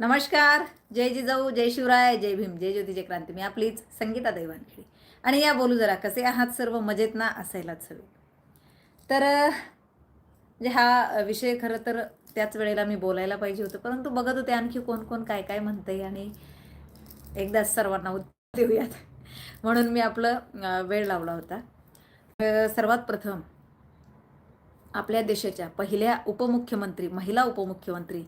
नमस्कार जय जिजाऊ जय शिवराय जय भीम जय ज्योती जय क्रांती. मी आपलीच संगीता दैवानखेडे आणि या बोलू जरा कसे आहात सर्व? मजेत ना असायलाच हवे तर म्हणजे हा विषय खरं तर त्याच वेळेला मी बोलायला पाहिजे होतं. परंतु बघत होते आणखी कोण कोण काय काय म्हणतंय आणि एकदाच सर्वांना उत्तर देऊयात. म्हणून मी आपलं वेळ लावला होता. सर्वात प्रथम आपल्या देशाच्या पहिल्या उपमुख्यमंत्री महिला उपमुख्यमंत्री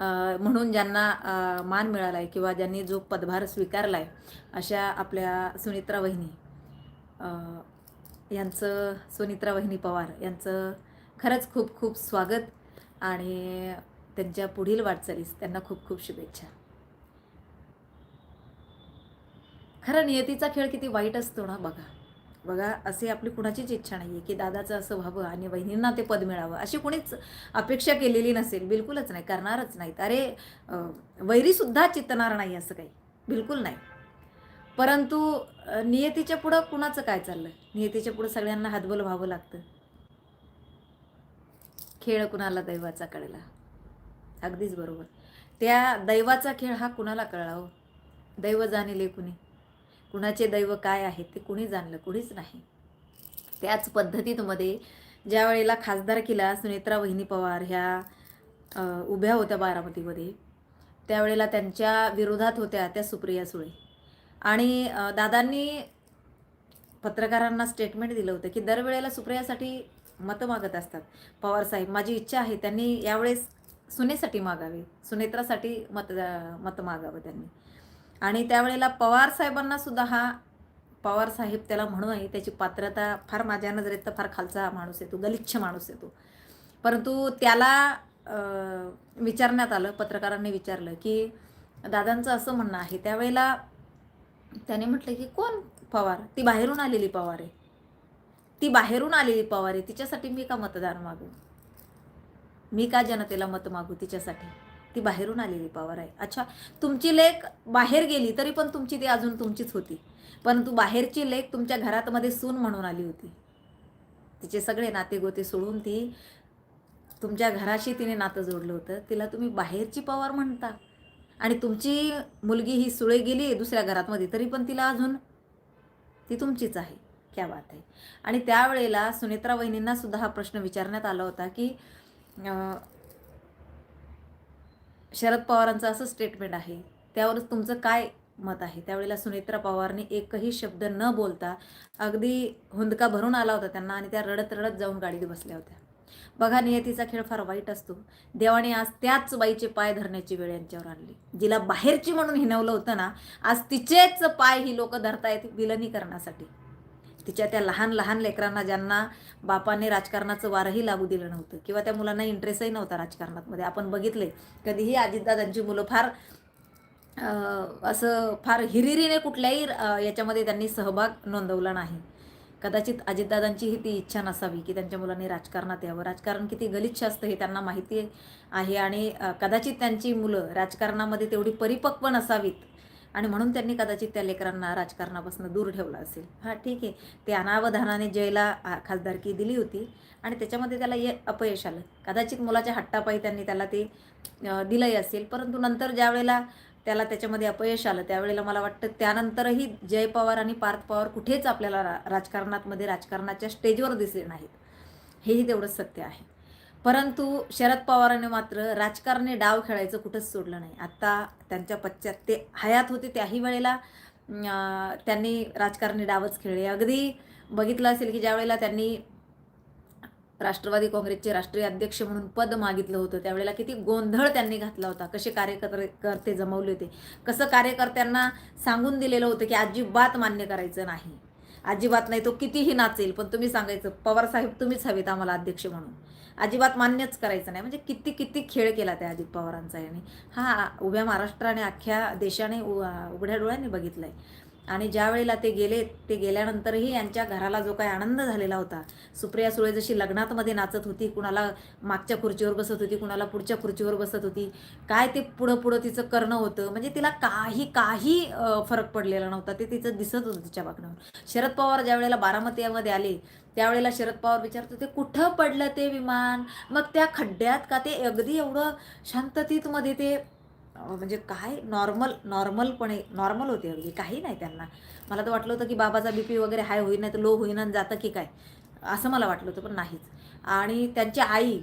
म्हणून ज्यांना मान मिळाला आहे किंवा ज्यांनी जो पदभार स्वीकारला आहे अशा आपल्या सुनित्रा वहिनी यांचं सुनित्रा वहिनी पवार यांचं खरंच खूप खूप स्वागत आणि त्यांच्या पुढील वाटचालीस त्यांना खूप खूप शुभेच्छा. खरं नियतीचा खेळ किती वाईट असतो ना बघा. बघा असे आपली कुणाचीच इच्छा नाही आहे की दादाचं असं व्हावं आणि वहिनींना ते पद मिळावं अशी कुणीच अपेक्षा केलेली नसेल. बिलकुलच नाही करणारच नाहीत. अरे वैरीसुद्धा चितणार नाही असं काही. बिलकुल नाही. परंतु नियतीच्या पुढं कुणाचं काय चाललं नियतीच्या पुढं सगळ्यांना हातबल व्हावं लागतं. खेळ कुणाला दैवाचा कळला? अगदीच बरोबर. त्या दैवाचा खेळ हा कुणाला कळला हो? दैव जाणिले कुणी? कुणाचे दैव काय आहे ते कुणी जाणलं कुणीच नाही. त्याच पद्धतीमध्ये ज्या वेळेला खासदारकीला सुनेत्रा वहिनी पवार ह्या उभ्या होत्या बारामतीमध्ये त्यावेळेला त्यांच्या विरोधात होत्या त्या सुप्रिया सुळे. आणि दादांनी पत्रकारांना स्टेटमेंट दिलं होतं की दरवेळेला सुप्रियासाठी मतं मागत असतात. पवार साहेब माझी इच्छा आहे त्यांनी यावेळेस सुनेसाठी मागावे सुनेत्रासाठी मत मतं मागावं त्यांनी. आणि त्यावेळेला पवार साहेबांना सुद्धा हा पवार साहेब त्याला म्हणू आहे त्याची पात्रता फार माझ्या नजरेत तर फार खालचा माणूस आहे तो गलिच्छ माणूस आहे तो. परंतु त्याला विचारण्यात आलं पत्रकारांनी विचारलं की दादांचं असं म्हणणं आहे त्यावेळेला त्याने म्हटलं की कोण पवार? ती बाहेरून आलेली पवार आहे. ती बाहेरून आलेली पवार आहे तिच्यासाठी मी का मतदान मागू? मी का जनतेला मत मागू तिच्यासाठी? ती बाहेरून आलेली पॉवर आहे. अच्छा तुमची लेख बाहेर गेली तरी पण तुमची ती अजून तुमचीच होती. परंतु बाहेरची लेख तुमच्या घरातमध्ये सून म्हणून आली होती. तिचे सगळे नातेगोते सोडून ती तुमच्या घराशी तिने नातं जोडलं होतं. तिला तुम्ही बाहेरची पवार म्हणता. आणि तुमची मुलगी ही सुळे गेली दुसऱ्या घरातमध्ये तरी पण तिला अजून ती तुमचीच आहे. क्या बात आहे. आणि त्यावेळेला सुनेत्रा वहिनींना सुद्धा हा प्रश्न विचारण्यात आला होता की शरद पवारांचं असं स्टेटमेंट आहे. त्यावरच तुमचं काय मत आहे? त्यावेळेला सुनेत्रा पवारने एकही शब्द न बोलता अगदी हुंदका भरून आला होता त्यांना आणि त्या रडत रडत जाऊन गाडीत बसल्या होत्या. बघा नियतीचा खेळ फार वाईट असतो. देवाने आज त्याच बाईचे पाय धरण्याची वेळ यांच्यावर आणली. जिला बाहेरची म्हणून हिनवलं होतं ना आज तिचेच पाय ही लोक धरतायत विलनीकरणासाठी. तिच्या त्या लहान लहान लेकरांना ज्यांना बापाने राजकारणाचं वारही लागू दिलं नव्हतं किंवा त्या मुलांना इंटरेस्टही नव्हता राजकारणात मध्ये आपण बघितले कधीही अजितदादांची मुलं फार असं फार हिरिरीने कुठल्याही याच्यामध्ये त्यांनी सहभाग नोंदवला नाही. कदाचित अजितदादांचीही ती इच्छा नसावी की त्यांच्या मुलांनी राजकारणात यावं. राजकारण किती गलिच्छ असतं हे त्यांना माहिती आहे आणि कदाचित त्यांची मुलं राजकारणामध्ये तेवढी परिपक्व नसावीत आणि म्हणून त्यांनी कदाचित त्या लेकरांना राजकारणापासून दूर ठेवलं असेल. हां ठीक आहे. ते अनावधानाने जयला खासदारकी दिली होती आणि त्याच्यामध्ये त्याला ये अपयश आलं. कदाचित मुलाच्या हट्टापायी त्यांनी त्याला ते दिलंही असेल. परंतु नंतर ज्या वेळेला त्याला त्याच्यामध्ये अपयश आलं त्यावेळेला मला वाटतं त्यानंतरही जय पवार आणि पार्थ पवार कुठेच आपल्याला रा राजकारणातमध्ये राजकारणाच्या स्टेजवर दिसले नाहीत. हेही तेवढंच सत्य आहे. परंतु शरद पवारांनी मात्र राजकारणी डाव खेळायचं कुठंच सोडलं नाही. आत्ता त्यांच्या पश्चात ते हयात होते त्याही वेळेला त्यांनी राजकारणी डावच खेळले. अगदी बघितलं असेल की ज्या वेळेला त्यांनी राष्ट्रवादी काँग्रेसचे राष्ट्रीय अध्यक्ष म्हणून पद मागितलं होतं त्यावेळेला किती गोंधळ त्यांनी घातला होता. कसे कार्यकर्ते करते जमवले होते. कसं कार्यकर्त्यांना सांगून दिलेलं होतं की अजिबात मान्य करायचं नाही. अजिबात नाही तो कितीही नाचेल पण तुम्ही सांगायचं पवार साहेब तुम्हीच हवेत आम्हाला अध्यक्ष म्हणून. अजिबात मान्यच करायचं नाही. म्हणजे किती किती खेळ केला त्या अजित पवारांचा यांनी. हा उभ्या महाराष्ट्राने अख्ख्या देशाने उघड्या डोळ्यांनी बघितलंय. आणि ज्या वेळेला ते गेले ते गेल्यानंतरही यांच्या घराला जो काही आनंद झालेला होता सुप्रिया सुळे जशी लग्नात मध्ये नाचत होती कुणाला मागच्या खुर्चीवर बसत होती कुणाला पुढच्या खुर्चीवर बसत होती काय ते पुढं पुढं तिचं करणं होतं म्हणजे तिला काही काही फरक पडलेला नव्हता ते तिचं दिसत होतं तिच्या वागण्यावर. शरद पवार ज्या वेळेला बारामतीमध्ये आले त्यावेळेला शरद पवार विचारत होते कुठं पडलं ते विमान? मग त्या खड्ड्यात का ते अगदी एवढं शांततेत मध्ये ते म्हणजे काय नॉर्मल नॉर्मलपणे नॉर्मल होते अगदी काही नाही त्यांना. मला तर वाटलं होतं की बाबाचा बी पी वगैरे हाय होईना तर लो होईना आणि जातं की काय? असं मला वाटलं होतं पण नाहीच. आणि त्यांची आई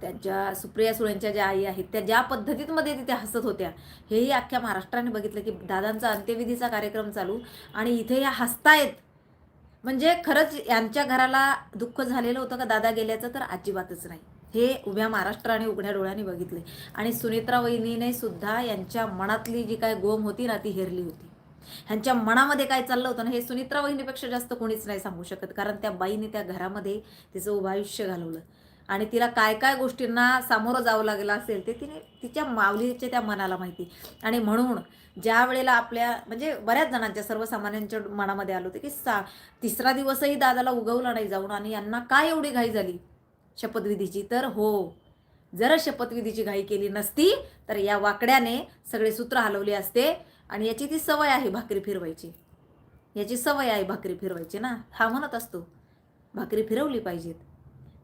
त्यांच्या सुप्रिया सुळेंच्या ज्या आई आहेत त्या ज्या पद्धतीतमध्ये तिथे हसत होत्या हेही अख्ख्या महाराष्ट्राने बघितलं की दादांचा अंत्यविधीचा कार्यक्रम चालू आणि इथे या हसतायत. म्हणजे खरंच यांच्या घराला दुःख झालेलं होतं का दादा गेल्याचं तर अजिबातच नाही. हे उभ्या महाराष्ट्राने उघड्या डोळ्यांनी बघितले. आणि सुनेत्रा वहिनीने सुद्धा यांच्या मनातली जी काय गोम होती ना ती हेरली होती. ह्यांच्या मनामध्ये काय चाललं होतं ना हे सुनित्रा वहिनीपेक्षा जास्त कोणीच नाही सांगू शकत. कारण त्या बाईने त्या घरामध्ये तिचं उभं आयुष्य घालवलं. आणि तिला काय काय गोष्टींना सामोरं जावं लागलं असेल ते तिने तिच्या माऊलीच्या त्या मनाला माहिती. आणि म्हणून ज्या वेळेला आपल्या म्हणजे बऱ्याच जणांच्या सर्वसामान्यांच्या मनामध्ये आलं होतं की सा तिसरा दिवसही दादाला उगवला नाही जाऊन आणि यांना काय एवढी घाई झाली? शपथविधीची. तर हो जर शपथविधीची घाई केली नसती तर या वाकड्याने सगळे सूत्र हलवले असते आणि याची ती सवय आहे भाकरी फिरवायची. याची सवय आहे भाकरी फिरवायची ना. हा म्हणत असतो भाकरी फिरवली पाहिजेत.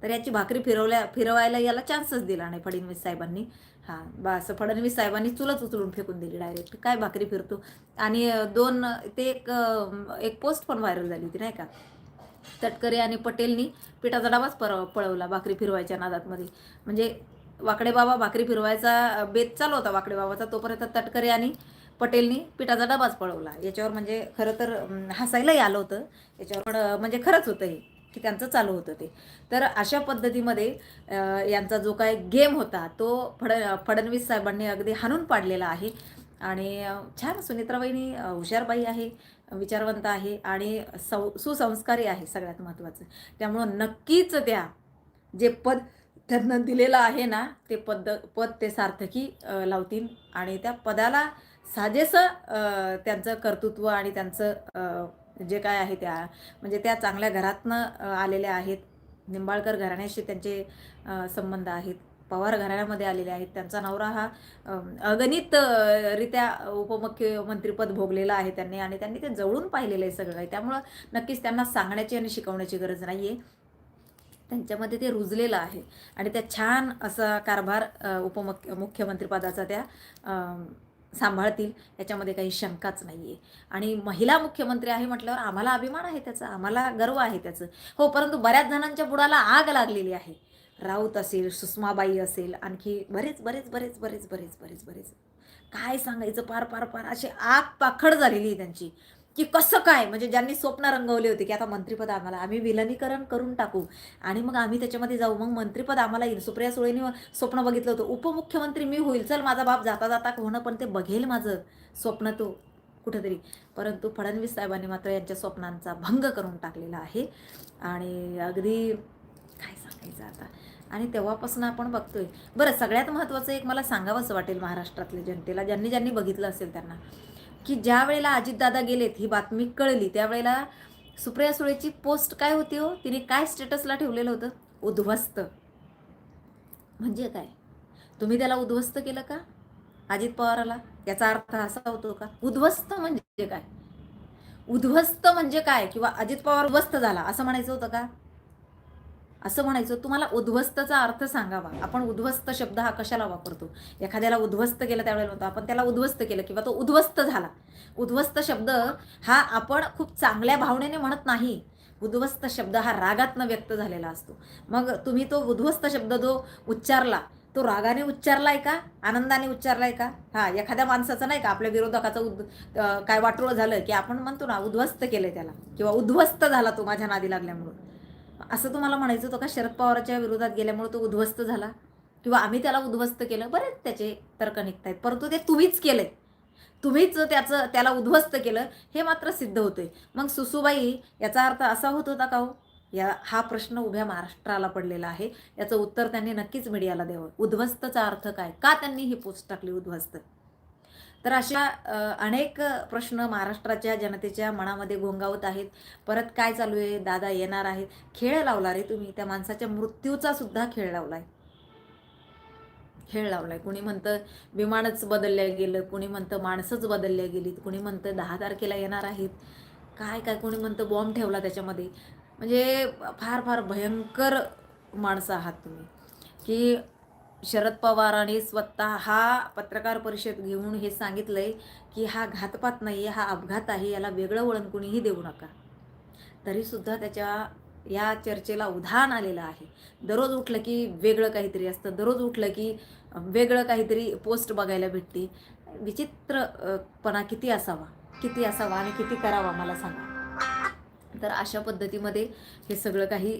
तर याची भाकरी फिरवल्या फिरवायला याला चान्सच दिला नाही फडणवीस साहेबांनी. हां बा असं फडणवीस साहेबांनी चुलत उचलून फेकून दिली डायरेक्ट काय भाकरी फिरतो? आणि दोन ते एक एक पोस्ट पण व्हायरल झाली होती नाही का? तटकरे आणि पटेलनी पिठाचा डबाच पर पळवला भाकरी फिरवायच्या नादातमध्ये. म्हणजे वाकडे बाबा भाकरी फिरवायचा बेत चालू होता वाकडे बाबाचा तोपर्यंत तटकरे आणि पटेलनी पिठाचा डबाच पळवला. याच्यावर म्हणजे खरं तर हसायलाही आलं होतं. याच्यावर पण म्हणजे खरंच होतं हे की त्यांचं चालू होतं ते. तर अशा पद्धतीमध्ये यांचा जो काय गेम होता तो फड फडणवीस साहेबांनी अगदी हाणून पाडलेला आहे. आणि छान सुनित्राबाईनी हुशारबाई आहे. विचारवंत आहे आणि सौ सुसंस्कारी आहे सगळ्यात महत्त्वाचं. त्यामुळं नक्कीच त्या जे पद त्यांना दिलेलं आहे ना ते पद पद ते सार्थकी लावतील आणि त्या पदाला साजेसं त्यांचं कर्तृत्व आणि त्यांचं जे काय आहे त्या म्हणजे त्या चांगल्या घरातनं आलेल्या आहेत. निंबाळकर घराण्याशी त्यांचे संबंध आहेत. पवार घराण्यामध्ये आलेले आहेत. त्यांचा नवरा हा अगणित रित्या उपमुख्यमंत्रीपद भोगलेलं आहे त्यांनी आणि त्यांनी ते जवळून पाहिलेलं आहे सगळं काही. त्यामुळं नक्कीच त्यांना सांगण्याची आणि शिकवण्याची गरज नाही आहे त्यांच्यामध्ये ते रुजलेलं आहे आणि त्या छान असा कारभार उपमुख्य मुख्यमंत्रीपदाचा त्या सांभाळतील. याच्यामध्ये काही शंकाच नाही आहे आणि महिला मुख्यमंत्री आहे म्हटल्यावर आम्हाला अभिमान आहे त्याचा आम्हाला गर्व आहे त्याचं. हो परंतु बऱ्याच जणांच्या बुडाला आग लागलेली आहे. राऊत असेल सुषमाबाई असेल आणखी बरेच बरेच बरेच बरेच बरेच बरेच बरेच. काय सांगायचं? पार पार पार. अशी आग पाखड झालेली आहे त्यांची. की कसं काय? म्हणजे ज्यांनी स्वप्न रंगवले होते की आता मंत्रिपद आम्हाला आम्ही विलनीकरण करून टाकू. आणि मग आम्ही त्याच्यामध्ये जाऊ. मग मंत्रिपद आम्हाला येईल. सुप्रिया सुळेनी स्वप्न बघितलं होतं. उपमुख्यमंत्री मी होईल. चल माझा बाप जाता जाता होणं पण ते बघेल माझं स्वप्न तो कुठंतरी. परंतु फडणवीस साहेबांनी मात्र यांच्या स्वप्नांचा भंग करून टाकलेला आहे. आणि अगदी काय आता. आणि तेव्हापासून आपण बघतोय. बरं सगळ्यात महत्त्वाचं एक मला सांगावंसं वाटेल महाराष्ट्रातल्या जनतेला ज्यांनी ज्यांनी बघितलं असेल त्यांना की ज्या वेळेला अजितदादा गेलेत ही बातमी कळली त्यावेळेला सुप्रिया सुळेची पोस्ट काय होती हो? तिने काय स्टेटसला ठेवलेलं होतं? उद्ध्वस्त. म्हणजे काय? तुम्ही त्याला उद्ध्वस्त केलं का? अजित पवाराला? याचा अर्थ असा होतो का? उद्ध्वस्त म्हणजे काय? उद्ध्वस्त म्हणजे काय? किंवा अजित पवार उद्ध्वस्त झाला असं म्हणायचं होतं का? असं म्हणायचं तुम्हाला उद्ध्वस्तचा अर्थ सांगावा. आपण उद्ध्वस्त शब्द हा कशाला वापरतो? एखाद्याला उद्ध्वस्त केलं त्यावेळेला होतं आपण त्याला उद्ध्वस्त केलं किंवा तो उद्ध्वस्त झाला. उद्ध्वस्त शब्द हा आपण खूप चांगल्या भावनेने म्हणत नाही. उद्ध्वस्त शब्द हा रागातनं व्यक्त झालेला असतो. मग तुम्ही तो उद्ध्वस्त शब्द जो उच्चारला तो रागाने उच्चारलाय का? आनंदाने उच्चारलाय का? हा एखाद्या माणसाचं नाही का? आपल्या विरोधकाचं उद काय वाटोळं झालं की आपण म्हणतो ना उद्ध्वस्त केलंय त्याला. किंवा उद्ध्वस्त झाला तो माझ्या नादी लागल्यामुळं. असं तुम्हाला म्हणायचं होतं का? शरद पवाराच्या विरोधात गेल्यामुळे तो उद्ध्वस्त झाला? किंवा आम्ही त्याला उद्ध्वस्त केलं? बरेच त्याचे तर्क निघतायत. परंतु ते तुम्हीच केलंय. तुम्हीच त्याचं त्याला उद्ध्वस्त केलं हे मात्र सिद्ध होतंय. मग सुसूबाई याचा अर्थ असा होत होता का हो? या हा प्रश्न उभ्या महाराष्ट्राला पडलेला आहे. याचं उत्तर त्यांनी नक्कीच मीडियाला द्यावं. उद्ध्वस्तचा अर्थ काय? का त्यांनी ही पोस्ट टाकली उद्ध्वस्त? तर अशा अनेक प्रश्न महाराष्ट्राच्या जनतेच्या मनामध्ये घोंगावत आहेत. परत काय चालू आहे? दादा येणार आहेत. खेळ लावला रे तुम्ही. त्या माणसाच्या मृत्यूचा सुद्धा खेळ लावलाय. खेळ लावलाय. कुणी म्हणतं विमानच बदलल्या गेलं कुणी म्हणतं माणसंच बदलल्या गेलीत कुणी म्हणतं दहा तारखेला येणार आहेत. काय काय कोणी म्हणतं बॉम्ब ठेवला त्याच्यामध्ये. म्हणजे फार फार भयंकर माणसं आहात तुम्ही. की शरद पवारांनी स्वतः हा पत्रकार परिषद घेऊन हे सांगितलंय की हा घातपात नाही आहे हा अपघात आहे याला वेगळं वळण कुणीही देऊ नका. तरीसुद्धा त्याच्या या चर्चेला उधाण आलेलं आहे. दररोज उठलं की वेगळं काहीतरी असतं दररोज उठलं की वेगळं काहीतरी पोस्ट बघायला भेटते. विचित्रपणा किती असावा किती असावा आणि किती करावा मला सांगा. तर अशा पद्धतीमध्ये हे सगळं काही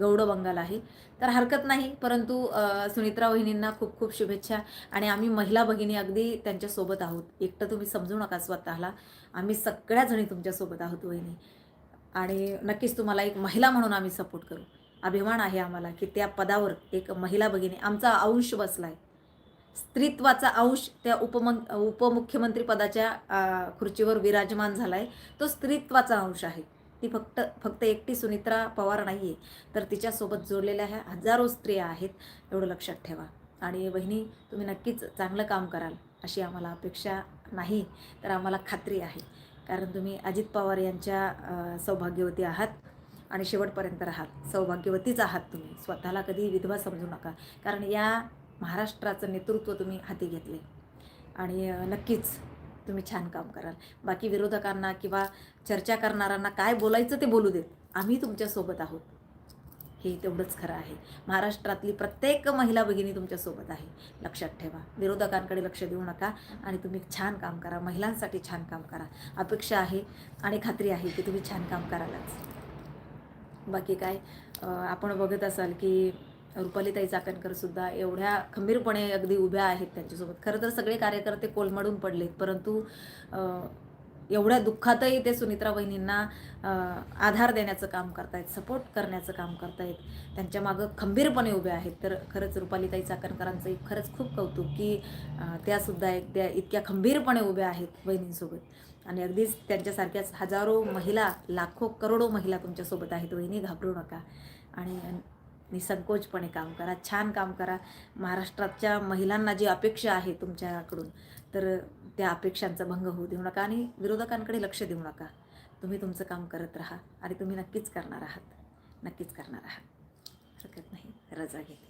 गौड बंगाल आहे. तर हरकत नाही परंतु सुनित्रा वहिनींना खूप खूप शुभेच्छा आणि आम्ही महिला भगिनी अगदी त्यांच्यासोबत आहोत. एकटं तुम्ही समजू नका स्वतःला. आम्ही सगळ्या जणी तुमच्यासोबत आहोत वहिनी. आणि नक्कीच तुम्हाला एक महिला म्हणून आम्ही सपोर्ट करू. अभिमान आहे आम्हाला की त्या पदावर एक महिला भगिनी आमचा अंश बसला आहे स्त्रीत्वाचा अंश त्या उपमं उपमुख्यमंत्रीपदाच्या खुर्चीवर विराजमान झाला आहे तो स्त्रीत्वाचा अंश आहे. ती फक्त फक्त एकटी सुनित्रा पवार नाही आहे तर तिच्यासोबत जोडलेल्या ह्या हजारो स्त्रिया आहेत एवढं लक्षात ठेवा. आणि बहिणी तुम्ही नक्कीच चांगलं काम कराल अशी आम्हाला अपेक्षा नाही तर आम्हाला खात्री आहे. कारण तुम्ही अजित पवार यांच्या सौभाग्यवती आहात आणि शेवटपर्यंत राहाल. सौभाग्यवतीच आहात तुम्ही. स्वतःला कधी विधवा समजू नका. कारण या महाराष्ट्राचं नेतृत्व तुम्ही हाती घेतले. आणि नक्कीच तुम्ही छान काम कराल. बाकी विरोधकांना किंवा चर्चा करणाऱ्यांना काय बोलायचं ते बोलू देत. आम्ही तुमच्यासोबत आहोत. हे तेवढंच खरं आहे. महाराष्ट्रातली प्रत्येक महिला भगिनी तुमच्यासोबत आहे. लक्षात ठेवा. विरोधकांकडे लक्ष देऊ नका आणि तुम्ही छान काम करा. महिलांसाठी छान काम करा. अपेक्षा आहे आणि खात्री आहे की तुम्ही छान काम करालच. बाकी काय? आपण बघत असाल की रुपालीताई चाकणकर सुद्धा एवढ्या खंबीरपणे अगदी उभ्या आहेत त्यांच्यासोबत. खरं तर सगळे कार्यकर्ते कोलमडून पडलेत परंतु एवढ्या दुःखातही ते सुनित्रा वहिनींना आधार देण्याचं काम करतायत सपोर्ट करण्याचं काम करतायत त्यांच्या मागं खंबीरपणे उभ्या आहेत. तर खरंच रुपालीताई चाकणकरांचं खरंच खूप कौतुक की त्यासुद्धा एक त्या इतक्या खंबीरपणे उभ्या आहेत वहिनींसोबत. आणि अगदीच त्यांच्यासारख्याच हजारो महिला लाखो करोडो महिला तुमच्यासोबत आहेत वहिनी घाबरू नका. आणि निसंकोचपणे काम करा छान काम करा. महाराष्ट्राच्या महिलांना जी अपेक्षा आहे तुमच्याकडून तर त्या अपेक्षांचा भंग होऊ देऊ नका आणि विरोधकांकडे लक्ष देऊ नका. तुम्ही तुमचं काम करत राहा आणि तुम्ही नक्कीच करणार आहात. नक्कीच करणार आहात. हरकत नाही. रजा घेते.